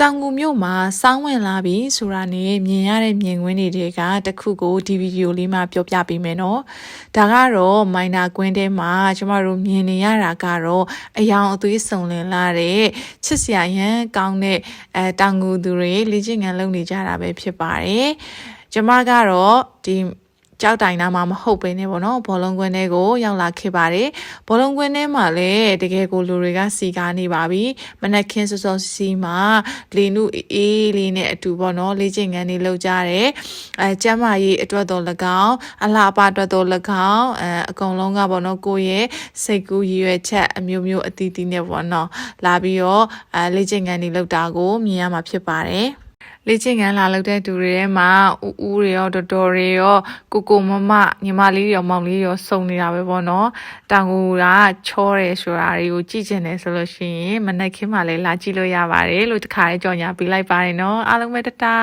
တောင်ငူမြို့မှာစောင်းဝင်လာပြီဆိုတာနဲ့မြင်ရတဲ့မြင်ကွင်းတွေကတစ်ခုကိုဒီဗီဒီယိုလေးမှာပြောပြပေးမယ်နော်ဒါကတော့မိုင်နာကွင်းထဲမှာကျမတို့မြင်နေရတာကတော့အယောင်အသွေးစုံလင်လာတဲ့ချစ်စရာရန်ကောင်းတဲ့အဲတောင်ငူသူတွေလေ့ကျင့်ခန်းလုပ်နေကြတာပဲဖြစ်ပါတယ်ကျမကတော့ဒီ ကြောက်တိုင်နာမှာမဟုတ်ပဲねပေါ့နော်ဘောလုံးကွင်းထဲကိုရောက်လာခဲ့ပါတယ်ဘောလုံးကွင်းထဲမှာလည်းတကယ်ကိုလူတွေကစီကားနေပါပြီမနက်ခင်းစောစောစီစီမှာလေနုအေးလေးနဲ့အတူပေါ့နော်လေ့ကျင့်ခန်းတွေလုပ်ကြတယ်အဲကျမ်းမာရေးအတွက်တော်၎င်းအလားအပအတွက်တော်၎င်းအဲအကုန်လုံးကပေါ့နော်ကိုယ့်ရဲ့စိတ်ကူးရည်ရွယ်ချက်အမျိုးမျိုးအသီးသီးနဲ့ပေါ့နော်လာပြီးတော့အဲလေ့ကျင့်ခန်းတွေလုပ်တာကိုမြင်ရမှာဖြစ်ပါတယ် လေ့ကျင့်ခန်းလာလုပ်တဲ့သူတွေထဲမှာဦးဦးတွေရောတော်တော်တွေရောကိုကိုမမညီမလေးတွေရောမောင်လေးတွေရောစုံနေတာပဲပေါ့နော်တောင်ကူကချောတယ်ဆိုတာတွေကိုကြည့်ကျင်တယ်ဆိုလို့ရှိရင်မနက်ခင်းမှလည်းလာကြည့်လို့ရပါတယ်လို့တခါလေးကြော်ညာပေးလိုက်ပါတယ်နော်အားလုံးပဲတတာ